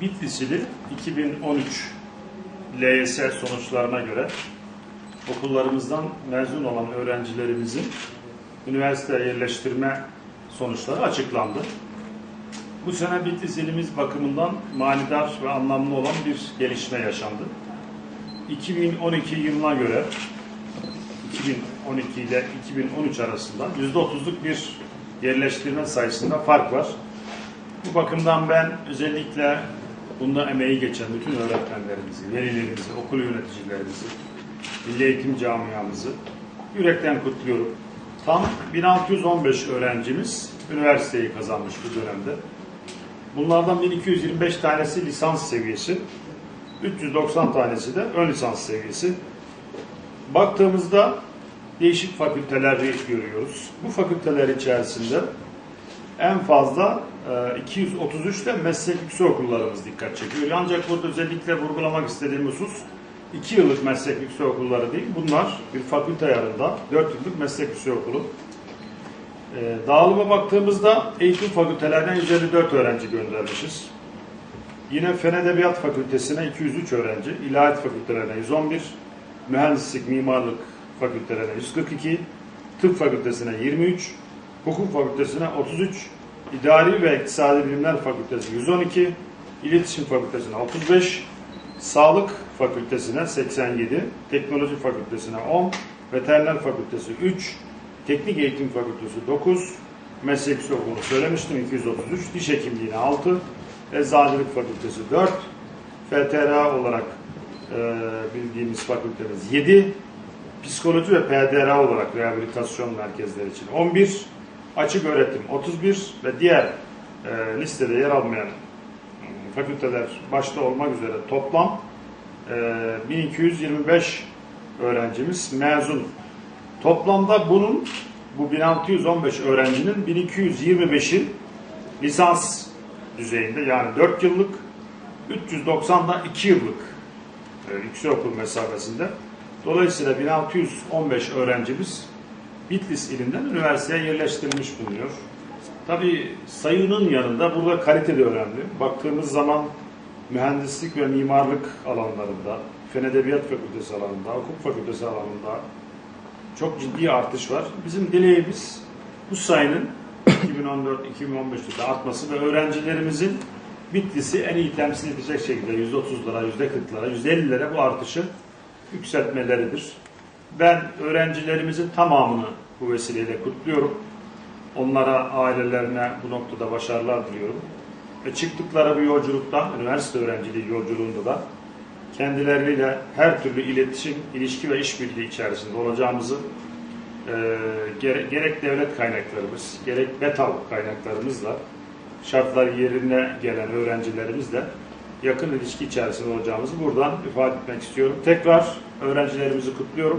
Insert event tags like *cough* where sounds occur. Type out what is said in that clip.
Bitlisili 2013 LYS sonuçlarına göre okullarımızdan mezun olan öğrencilerimizin üniversiteye yerleştirme sonuçları açıklandı. Bu sene Bitlis ilimiz bakımından manidar ve anlamlı olan bir gelişme yaşandı. 2012 yılına göre 2012 ile 2013 arasında %30'luk bir yerleştirme sayısında fark var. Bu bakımdan ben özellikle bunda emeği geçen bütün öğretmenlerimizi, velilerimizi, okul yöneticilerimizi, milli eğitim camiamızı yürekten kutluyorum. Tam 1615 öğrencimiz üniversiteyi kazanmış bu dönemde. Bunlardan 1225 tanesi lisans seviyesi, 390 tanesi de ön lisans seviyesi. Baktığımızda değişik fakülteleri görüyoruz. Bu fakülteler içerisinde en fazla 233 de meslek yüksek okullarımız dikkat çekiyor. Ancak burada özellikle vurgulamak istediğim husus 2 yıllık meslek yüksek okulları değil. Bunlar bir fakülte ayarında 4 yıllık meslek yüksek okulu. E, Dağılıma baktığımızda eğitim fakültelerine 154 öğrenci göndermişiz. Yine Fen Edebiyat Fakültesine 203 öğrenci, İlahiyat Fakültelerine 111, Mühendislik, Mimarlık Fakültelerine 142, Tıp Fakültesine 23, Hukuk Fakültesine 33, İdari ve İktisadi Bilimler Fakültesi 112, İletişim Fakültesine 35, Sağlık Fakültesine 87, Teknoloji Fakültesine 10, Veteriner Fakültesi 3, Teknik Eğitim Fakültesi 9, Meslek Okulu söylemiştim 233, Diş Hekimliğine 6, Eczacılık Fakültesi 4, FTRA olarak e, bildiğimiz fakültemiz 7, Psikoloji ve PDRA olarak rehabilitasyon merkezleri için 11, Açık Öğretim 31 ve diğer e, listede yer almayan e, fakülteler başta olmak üzere toplam e, 1225 öğrencimiz mezun. Toplamda bunun bu 1615 öğrencinin 1225'i lisans düzeyinde yani 4 yıllık 390 da 2 yıllık e, yüksek okul mesafesinde. Dolayısıyla 1615 öğrencimiz Bitlis ilinden üniversiteye yerleştirilmiş bulunuyor. Tabii sayının yanında burada kalite de önemli. Baktığımız zaman mühendislik ve mimarlık alanlarında, Fen Edebiyat Fakültesi alanında, Hukuk Fakültesi alanında çok ciddi artış var. Bizim dileğimiz bu sayının *coughs* 2014-2015'te artması ve öğrencilerimizin Bitlis'i en iyi temsil edecek şekilde %30'lara, %40'lara, %50'lere bu artışı yükseltmeleridir. Ben öğrencilerimizin tamamını bu vesileyle kutluyorum. Onlara, ailelerine bu noktada başarılar diliyorum. Ve çıktıkları bu yolculukta, üniversite öğrenciliği yolculuğunda da kendileriyle her türlü iletişim, ilişki ve işbirliği içerisinde olacağımızı e, gerek, gerek devlet kaynaklarımız, gerek BETAV kaynaklarımızla şartlar yerine gelen öğrencilerimizle yakın ilişki içerisinde olacağımızı buradan ifade etmek istiyorum. Tekrar öğrencilerimizi kutluyorum.